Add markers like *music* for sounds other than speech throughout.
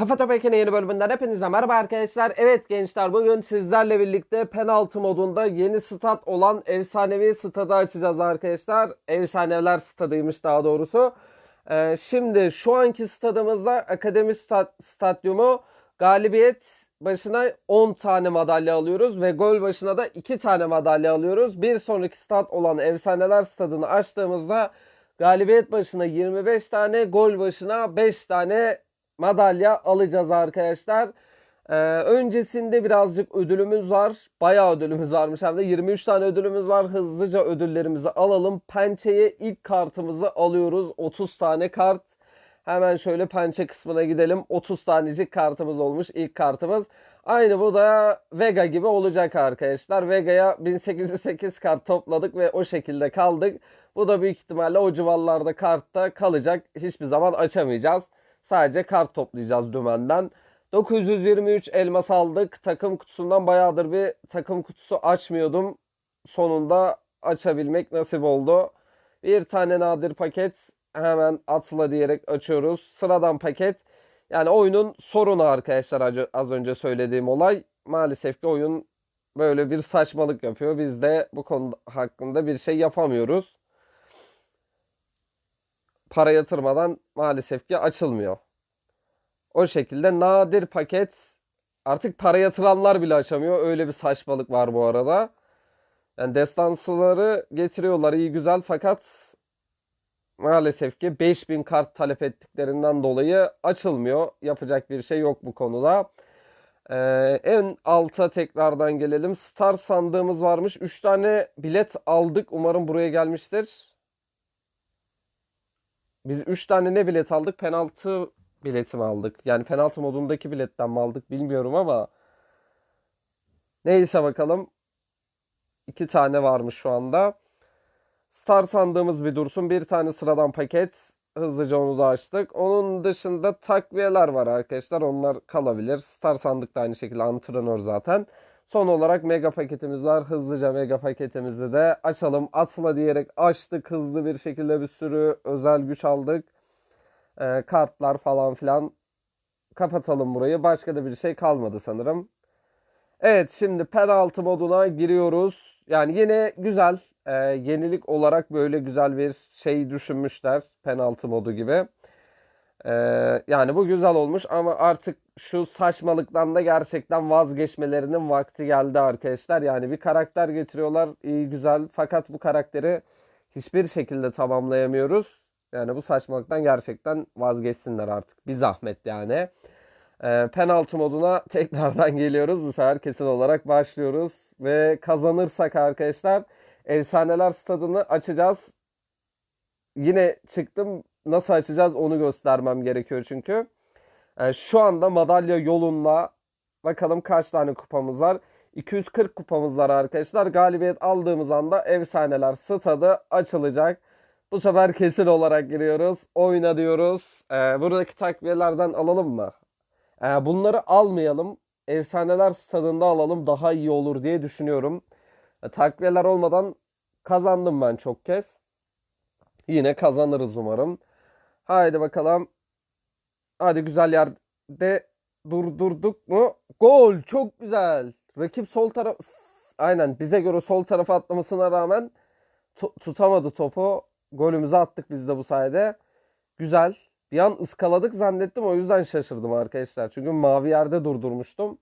Kafa Topek'in yeni bölümünden hepinize merhaba arkadaşlar. Evet gençler bugün sizlerle birlikte penaltı modunda yeni stat olan efsanevi stadı açacağız arkadaşlar. Efsaneler stadıymış daha doğrusu. Ee, şimdi şu anki stadımızda Akademi Stat Stadyumu galibiyet başına 10 tane madalya alıyoruz ve gol başına da 2 tane madalya alıyoruz. Bir sonraki stat olan Efsaneler Stadını açtığımızda galibiyet başına 25 tane, gol başına 5 tane madalya alacağız arkadaşlar. Ee, öncesinde birazcık ödülümüz var. Bayağı ödülümüz varmış hem de 23 tane ödülümüz var. Hızlıca ödüllerimizi alalım. Pençeye ilk kartımızı alıyoruz. 30 tane kart. Hemen şöyle pençe kısmına gidelim. 30 tanecik kartımız olmuş ilk kartımız. Aynı bu da Vega gibi olacak arkadaşlar. Vega'ya 1808 kart topladık ve o şekilde kaldık. Bu da büyük ihtimalle o civarlarda kartta kalacak. Hiçbir zaman açamayacağız. Sadece kart toplayacağız dümenden. 923 elmas aldık. Takım kutusundan bayağıdır bir takım kutusu açmıyordum. Sonunda açabilmek nasip oldu. Bir tane nadir paket hemen atla diyerek açıyoruz. Sıradan paket. Yani oyunun sorunu arkadaşlar az- önce söylediğim olay. Maalesef ki oyun böyle bir saçmalık yapıyor. Biz de bu konu hakkında bir şey yapamıyoruz. Para yatırmadan maalesef ki açılmıyor. O şekilde nadir paket artık para yatıranlar bile açamıyor. Öyle bir saçmalık var bu arada. Yani destansıları getiriyorlar iyi güzel fakat maalesef ki 5000 kart talep ettiklerinden dolayı açılmıyor. Yapacak bir şey yok bu konuda. Ee, en alta tekrardan gelelim. Star sandığımız varmış. 3 tane bilet aldık. Umarım buraya gelmiştir. Biz 3 tane ne bilet aldık? Penaltı bileti mi aldık? Yani penaltı modundaki biletten mi aldık bilmiyorum ama neyse bakalım. 2 tane varmış şu anda. Star sandığımız bir dursun. Bir tane sıradan paket. Hızlıca onu da açtık. Onun dışında takviyeler var arkadaşlar. Onlar kalabilir. Star sandık da aynı şekilde antrenör zaten. Son olarak mega paketimiz var. Hızlıca mega paketimizi de açalım. Atla diyerek açtık. Hızlı bir şekilde bir sürü özel güç aldık. Ee, kartlar falan filan. Kapatalım burayı. Başka da bir şey kalmadı sanırım. Evet şimdi penaltı moduna giriyoruz. Yani yine güzel. e, yenilik olarak böyle güzel bir şey düşünmüşler. Penaltı modu gibi. E, yani bu güzel olmuş ama artık şu saçmalıktan da gerçekten vazgeçmelerinin vakti geldi arkadaşlar. Yani bir karakter getiriyorlar iyi güzel fakat bu karakteri hiçbir şekilde tamamlayamıyoruz. Yani bu saçmalıktan gerçekten vazgeçsinler artık. Bir zahmet yani. Ee, penaltı moduna *laughs* tekrardan geliyoruz. Bu sefer kesin olarak başlıyoruz. Ve kazanırsak arkadaşlar Efsaneler Stadını açacağız. Yine çıktım. Nasıl açacağız onu göstermem gerekiyor çünkü. Ee, şu anda madalya yolunda. Bakalım kaç tane kupamız var. 240 kupamız var arkadaşlar. Galibiyet aldığımız anda Efsaneler Stadı açılacak. Bu sefer kesin olarak giriyoruz. Oyna diyoruz. Ee, buradaki takviyelerden alalım mı? Ee, bunları almayalım. Efsaneler stadında alalım daha iyi olur diye düşünüyorum. E, takviyeler olmadan kazandım ben çok kez. Yine kazanırız umarım. Haydi bakalım. Hadi güzel yerde durdurduk mu? Gol çok güzel. Rakip sol taraf aynen bize göre sol tarafa atlamasına rağmen tu- tutamadı topu. Golümüzü attık biz de bu sayede. Güzel. Bir an ıskaladık zannettim o yüzden şaşırdım arkadaşlar. Çünkü mavi yerde durdurmuştum.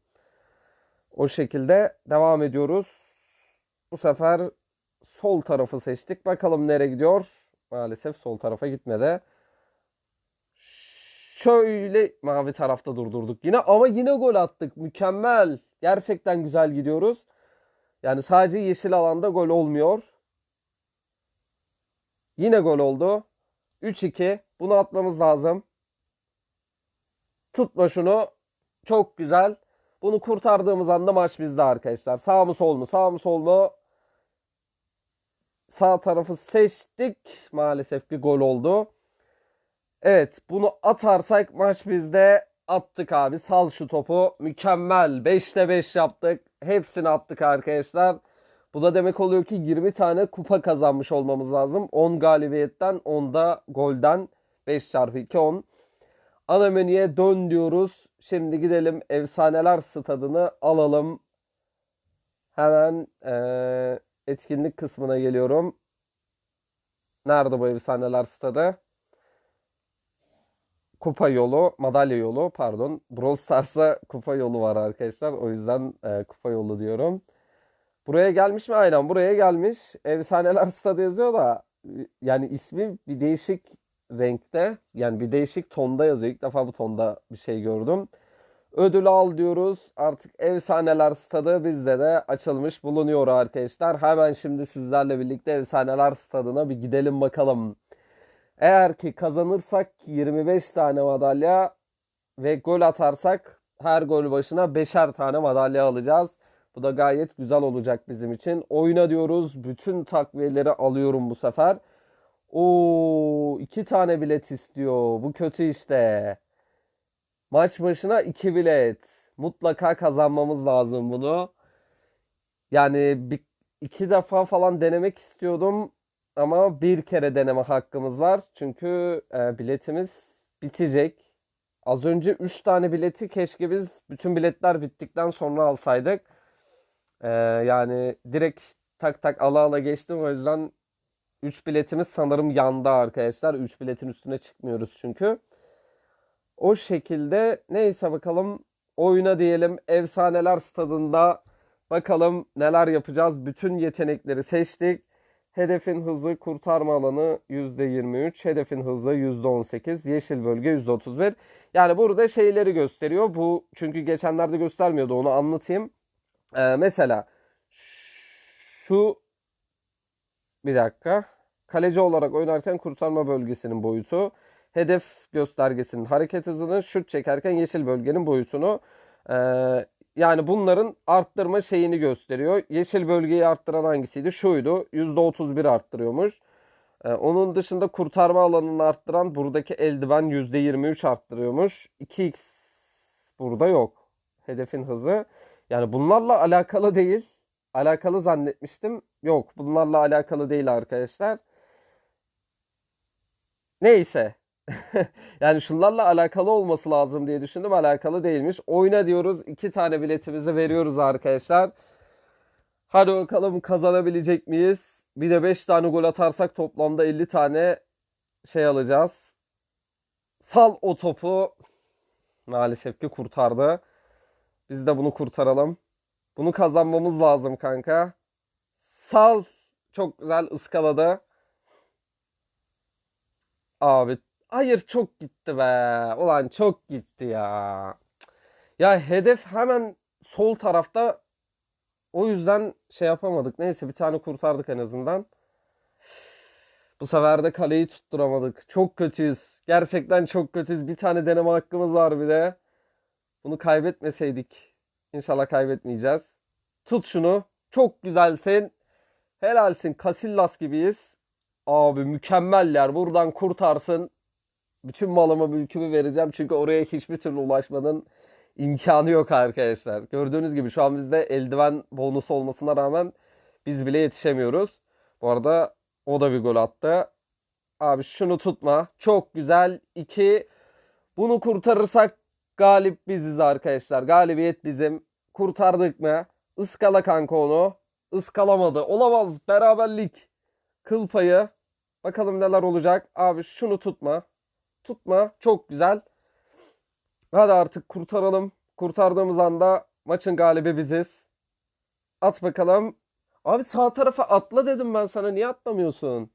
O şekilde devam ediyoruz. Bu sefer sol tarafı seçtik. Bakalım nereye gidiyor. Maalesef sol tarafa gitmedi. Şöyle mavi tarafta durdurduk yine ama yine gol attık. Mükemmel. Gerçekten güzel gidiyoruz. Yani sadece yeşil alanda gol olmuyor. Yine gol oldu. 3-2. Bunu atmamız lazım. Tutma şunu. Çok güzel. Bunu kurtardığımız anda maç bizde arkadaşlar. Sağ mı sol mu? Sağ mı sol mu? Sağ tarafı seçtik. Maalesef bir gol oldu. Evet bunu atarsak maç bizde. Attık abi. Sal şu topu. Mükemmel. 5'te 5 yaptık. Hepsini attık arkadaşlar. Bu da demek oluyor ki 20 tane kupa kazanmış olmamız lazım. 10 galibiyetten 10'da golden 5 çarpı 2 10. Ana menüye dön diyoruz. Şimdi gidelim efsaneler stadını alalım. Hemen eee, etkinlik kısmına geliyorum. Nerede bu efsaneler stadı? Kupa yolu, madalya yolu pardon. Brawl Stars'ta kupa yolu var arkadaşlar. O yüzden e, kupa yolu diyorum. Buraya gelmiş mi? Aynen buraya gelmiş. Efsaneler Stadı yazıyor da yani ismi bir değişik renkte yani bir değişik tonda yazıyor. İlk defa bu tonda bir şey gördüm. Ödülü al diyoruz. Artık Efsaneler Stadı bizde de açılmış bulunuyor arkadaşlar. Hemen şimdi sizlerle birlikte Efsaneler Stadı'na bir gidelim bakalım. Eğer ki kazanırsak 25 tane madalya ve gol atarsak her gol başına beşer tane madalya alacağız. Bu da gayet güzel olacak bizim için. Oyna diyoruz. Bütün takviyeleri alıyorum bu sefer. Oo, iki tane bilet istiyor. Bu kötü işte. Maç başına iki bilet. Mutlaka kazanmamız lazım bunu. Yani bir, iki defa falan denemek istiyordum. Ama bir kere deneme hakkımız var. Çünkü e, biletimiz bitecek. Az önce 3 tane bileti keşke biz bütün biletler bittikten sonra alsaydık. E, yani direkt tak tak ala ala geçtim. O yüzden 3 biletimiz sanırım yandı arkadaşlar. 3 biletin üstüne çıkmıyoruz çünkü. O şekilde neyse bakalım oyuna diyelim efsaneler stadında bakalım neler yapacağız. Bütün yetenekleri seçtik. Hedefin hızı kurtarma alanı %23, hedefin hızı %18, yeşil bölge %31. Yani burada şeyleri gösteriyor. Bu çünkü geçenlerde göstermiyordu onu anlatayım. Ee, mesela şu bir dakika. Kaleci olarak oynarken kurtarma bölgesinin boyutu, hedef göstergesinin hareket hızını, şut çekerken yeşil bölgenin boyutunu ee, yani bunların arttırma şeyini gösteriyor. Yeşil bölgeyi arttıran hangisiydi? Şuydu. %31 arttırıyormuş. Ee, onun dışında kurtarma alanını arttıran buradaki eldiven %23 arttırıyormuş. 2x burada yok. Hedefin hızı. Yani bunlarla alakalı değil. Alakalı zannetmiştim. Yok bunlarla alakalı değil arkadaşlar. Neyse. *laughs* Yani şunlarla alakalı olması lazım diye düşündüm. Alakalı değilmiş. Oyna diyoruz. İki tane biletimizi veriyoruz arkadaşlar. Hadi bakalım kazanabilecek miyiz? Bir de 5 tane gol atarsak toplamda 50 tane şey alacağız. Sal o topu. Maalesef ki kurtardı. Biz de bunu kurtaralım. Bunu kazanmamız lazım kanka. Sal çok güzel ıskaladı. Abi hayır çok gitti be. Ulan çok gitti ya. Ya hedef hemen sol tarafta. O yüzden şey yapamadık. Neyse bir tane kurtardık en azından. Bu sefer de kaleyi tutturamadık. Çok kötüyüz. Gerçekten çok kötüyüz. Bir tane deneme hakkımız var bir de. Bunu kaybetmeseydik. İnşallah kaybetmeyeceğiz. Tut şunu. Çok güzelsin. Helalsin. Casillas gibiyiz. Abi mükemmel yer. Buradan kurtarsın. Bütün malımı mülkümü vereceğim. Çünkü oraya hiçbir türlü ulaşmanın imkanı yok arkadaşlar. Gördüğünüz gibi şu an bizde eldiven bonusu olmasına rağmen biz bile yetişemiyoruz. Bu arada o da bir gol attı. Abi şunu tutma. Çok güzel. 2. Bunu kurtarırsak galip biziz arkadaşlar. Galibiyet bizim. Kurtardık mı? Iskala kanka onu. Iskalamadı. Olamaz. Beraberlik. Kıl payı. Bakalım neler olacak. Abi şunu tutma. Tutma. Çok güzel. Hadi artık kurtaralım. Kurtardığımız anda maçın galibi biziz. At bakalım. Abi sağ tarafa atla dedim ben sana. Niye atlamıyorsun?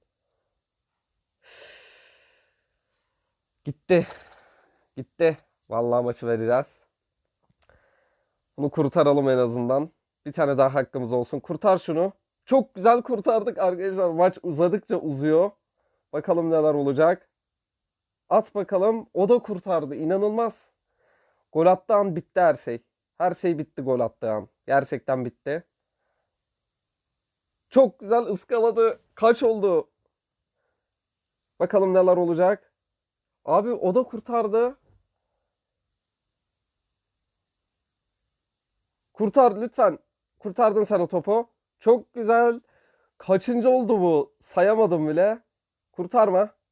Gitti. Gitti. Vallahi maçı vereceğiz. Bunu kurtaralım en azından. Bir tane daha hakkımız olsun. Kurtar şunu. Çok güzel kurtardık arkadaşlar. Maç uzadıkça uzuyor. Bakalım neler olacak. At bakalım. O da kurtardı. İnanılmaz. Gol attığı an bitti her şey. Her şey bitti gol attığı an. Gerçekten bitti. Çok güzel ıskaladı. Kaç oldu? Bakalım neler olacak. Abi o da kurtardı. Kurtar lütfen. Kurtardın sen o topu. Çok güzel. Kaçıncı oldu bu? Sayamadım bile. Kurtarma.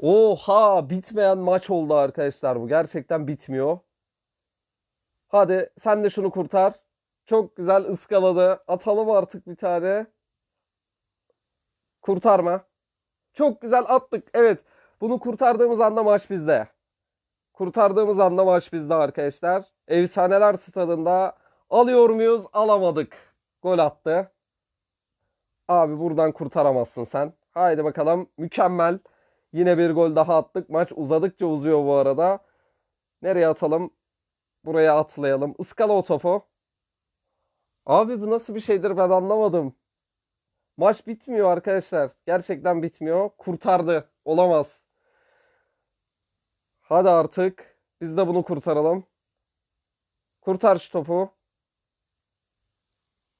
Oha bitmeyen maç oldu arkadaşlar bu. Gerçekten bitmiyor. Hadi sen de şunu kurtar. Çok güzel ıskaladı. Atalım artık bir tane. Kurtarma. Çok güzel attık. Evet. Bunu kurtardığımız anda maç bizde. Kurtardığımız anda maç bizde arkadaşlar. Efsaneler stadında alıyor muyuz? Alamadık. Gol attı. Abi buradan kurtaramazsın sen. Haydi bakalım. Mükemmel. Yine bir gol daha attık. Maç uzadıkça uzuyor bu arada. Nereye atalım? Buraya atlayalım. Iskala o topu. Abi bu nasıl bir şeydir ben anlamadım. Maç bitmiyor arkadaşlar. Gerçekten bitmiyor. Kurtardı. Olamaz. Hadi artık. Biz de bunu kurtaralım. Kurtar şu topu.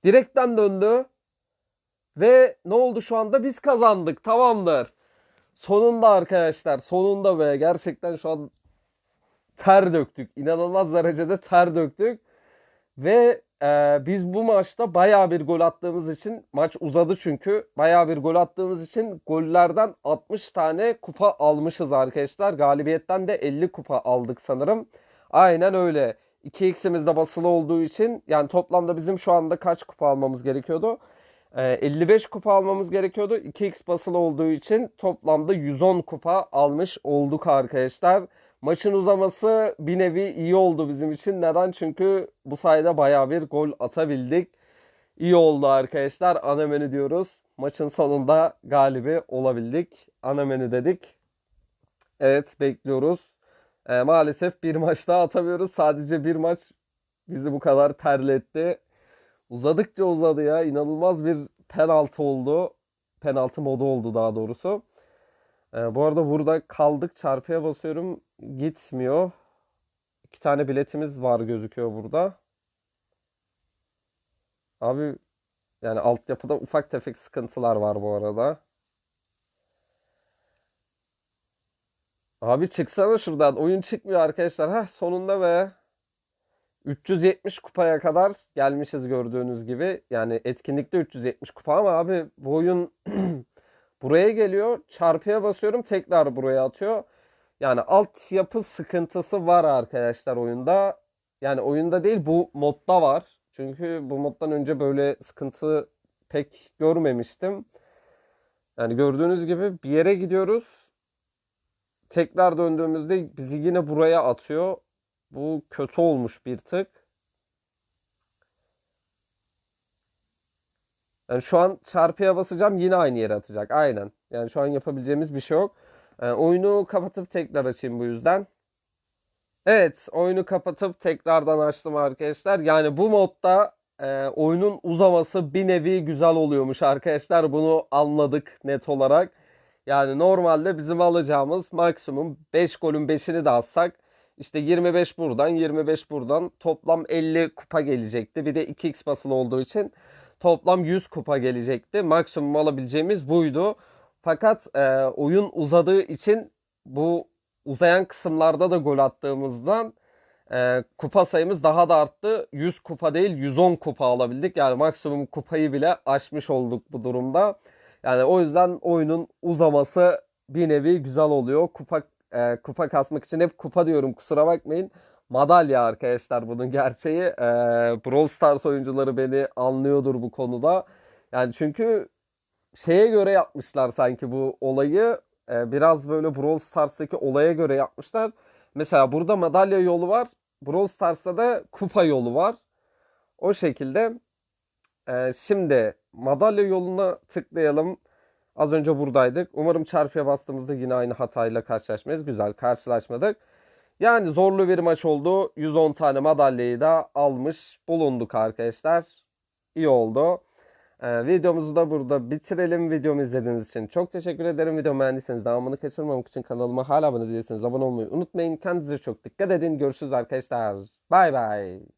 Direkten döndü. Ve ne oldu şu anda? Biz kazandık. Tamamdır. Sonunda arkadaşlar. Sonunda be. Gerçekten şu an ter döktük. İnanılmaz derecede ter döktük. Ve e, biz bu maçta bayağı bir gol attığımız için maç uzadı çünkü. Bayağı bir gol attığımız için gollerden 60 tane kupa almışız arkadaşlar. Galibiyetten de 50 kupa aldık sanırım. Aynen öyle. 2x'imiz de basılı olduğu için yani toplamda bizim şu anda kaç kupa almamız gerekiyordu? E, 55 kupa almamız gerekiyordu. 2x basılı olduğu için toplamda 110 kupa almış olduk arkadaşlar. Maçın uzaması bir nevi iyi oldu bizim için. Neden? Çünkü bu sayede bayağı bir gol atabildik. İyi oldu arkadaşlar. Ana diyoruz. Maçın sonunda galibi olabildik. Ana dedik. Evet bekliyoruz. Ee, maalesef bir maç daha atamıyoruz. Sadece bir maç bizi bu kadar terletti. Uzadıkça uzadı ya. İnanılmaz bir penaltı oldu. Penaltı modu oldu daha doğrusu. Ee, bu arada burada kaldık. Çarpıya basıyorum. Gitmiyor. İki tane biletimiz var gözüküyor burada. Abi yani altyapıda ufak tefek sıkıntılar var bu arada. Abi çıksana şuradan. Oyun çıkmıyor arkadaşlar. Heh sonunda be. 370 kupaya kadar gelmişiz gördüğünüz gibi. Yani etkinlikte 370 kupa ama abi bu oyun *clears throat* buraya geliyor. Çarpıya basıyorum tekrar buraya atıyor. Yani altyapı sıkıntısı var arkadaşlar oyunda. Yani oyunda değil bu modda var. Çünkü bu moddan önce böyle sıkıntı pek görmemiştim. Yani gördüğünüz gibi bir yere gidiyoruz. Tekrar döndüğümüzde bizi yine buraya atıyor. Bu kötü olmuş bir tık. Yani şu an çarpıya basacağım yine aynı yere atacak. Aynen. Yani şu an yapabileceğimiz bir şey yok. Ee, oyunu kapatıp tekrar açayım bu yüzden. Evet, oyunu kapatıp tekrardan açtım arkadaşlar. Yani bu modda e, oyunun uzaması bir nevi güzel oluyormuş arkadaşlar. Bunu anladık net olarak. Yani normalde bizim alacağımız maksimum 5 golün 5'ini de atsak işte 25 buradan 25 buradan toplam 50 kupa gelecekti. Bir de 2x basılı olduğu için toplam 100 kupa gelecekti. Maksimum alabileceğimiz buydu. Fakat e, oyun uzadığı için bu uzayan kısımlarda da gol attığımızdan e, kupa sayımız daha da arttı. 100 kupa değil 110 kupa alabildik. Yani maksimum kupayı bile aşmış olduk bu durumda. Yani o yüzden oyunun uzaması bir nevi güzel oluyor. Kupa e, kupa kasmak için hep kupa diyorum kusura bakmayın. Madalya arkadaşlar bunun gerçeği. E, Brawl Stars oyuncuları beni anlıyordur bu konuda. Yani çünkü şeye göre yapmışlar sanki bu olayı. E, biraz böyle Brawl Stars'taki olaya göre yapmışlar. Mesela burada madalya yolu var. Brawl Stars'ta da kupa yolu var. O şekilde. E, şimdi madalya yoluna tıklayalım. Az önce buradaydık. Umarım çarpıya bastığımızda yine aynı hatayla karşılaşmayız. Güzel karşılaşmadık. Yani zorlu bir maç oldu. 110 tane madalyayı da almış bulunduk arkadaşlar. İyi oldu. Ee, videomuzu da burada bitirelim. Videomu izlediğiniz için çok teşekkür ederim. Videomu beğendiyseniz devamını kaçırmamak için kanalıma hala abone değilseniz abone olmayı unutmayın. Kendinize çok dikkat edin. Görüşürüz arkadaşlar. Bay bay.